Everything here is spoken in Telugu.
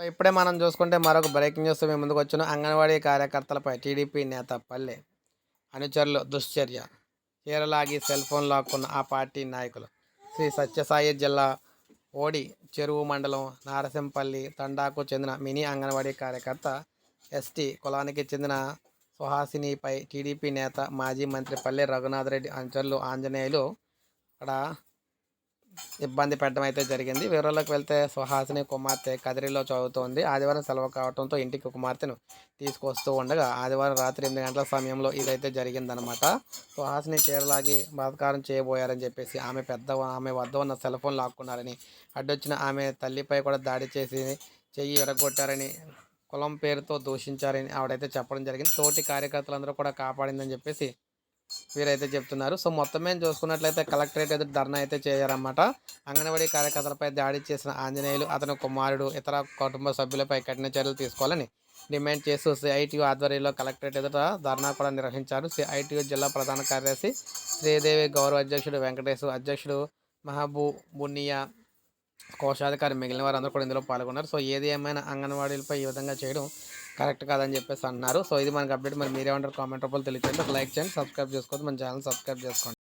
సో ఇప్పుడే మనం చూసుకుంటే మరొక బ్రేకింగ్ న్యూస్ మేము ముందుకు వచ్చిన. అంగన్వాడీ కార్యకర్తలపై టీడీపీ నేత పల్లె అనుచరులు దుశ్చర్య చీరలాగి సెల్ ఫోన్ లాక్కున్న ఆ పార్టీ నాయకులు. శ్రీ సత్యసాయి జిల్లా ఓడి చెరువు మండలం నారసింపల్లి తండాకు చెందిన మినీ అంగన్వాడీ కార్యకర్త ఎస్టీ కులానికి చెందిన సుహాసినిపై టీడీపీ నేత మాజీ మంత్రి పల్లె రఘునాథ్ రెడ్డి అనుచరులు ఆంజనేయులు అక్కడ ఇబ్బంది పెట్టడం అయితే జరిగింది. వివరాల్లోకి వెళ్తే సుహాసిని కుమార్తె కదిరిలో చదువుతోంది. ఆదివారం సెలవు కావడంతో ఇంటికి కుమార్తెను తీసుకొస్తూ ఉండగా ఆదివారం రాత్రి ఎనిమిది గంటల సమయంలో ఇదైతే జరిగిందనమాట సుహాసిని చీరలాగి బలాత్కారం చేయబోయారని చెప్పేసి ఆమె పెద్ద ఆమె వద్ద ఉన్న సెల్ ఫోన్ లాక్కున్నారని అడ్డొచ్చిన ఆమె తల్లిపై కూడా దాడి చేసి చెయ్యి ఎరగొట్టారని కులం పేరుతో దూషించారని ఆవిడైతే చెప్పడం జరిగింది. తోటి కార్యకర్తలందరూ కూడా కాపాడిందని చెప్పేసి వీరైతే చెప్తున్నారు. సో మొత్తం మేము చూసుకున్నట్లయితే కలెక్టరేట్ ఎదురు ధర్నా అయితే చేయారన్నమాట అంగన్వాడీ కార్యకర్తలపై దాడి చేసిన ఆంజనేయులు అతని కుమారుడు ఇతర కుటుంబ సభ్యులపై కఠిన చర్యలు తీసుకోవాలని డిమాండ్ చేస్తూ సిఐటియు ఆధ్వర్యంలో కలెక్టరేట్ ఎదుట ధర్నా కూడా నిర్వహించారు. సిఐటియు జిల్లా ప్రధాన కార్యదర్శి శ్రీదేవి గౌరవ అధ్యక్షుడు వెంకటేశ్వర అధ్యక్షుడు మహబూ బునియా కోశాధికారి మిగిలిన వారందరూ కూడా ఇందులో పాల్గొన్నారు. సో ఏది ఏమైనా అంగన్వాడీలపై ఈ విధంగా చేయడం కరెక్ట్ కాదని చెప్పేసి అన్నారు. సో ఇది మనకి అప్డేట్. మరి మీరేమంటారు కామెంట్ రూపంలో తెలియచేయండి. ఒక లైక్ చేయండి సబ్స్క్రైబ్ చేసుకోవద్దు. మన ఛానల్ సబ్స్క్రైబ్ చేసుకోండి.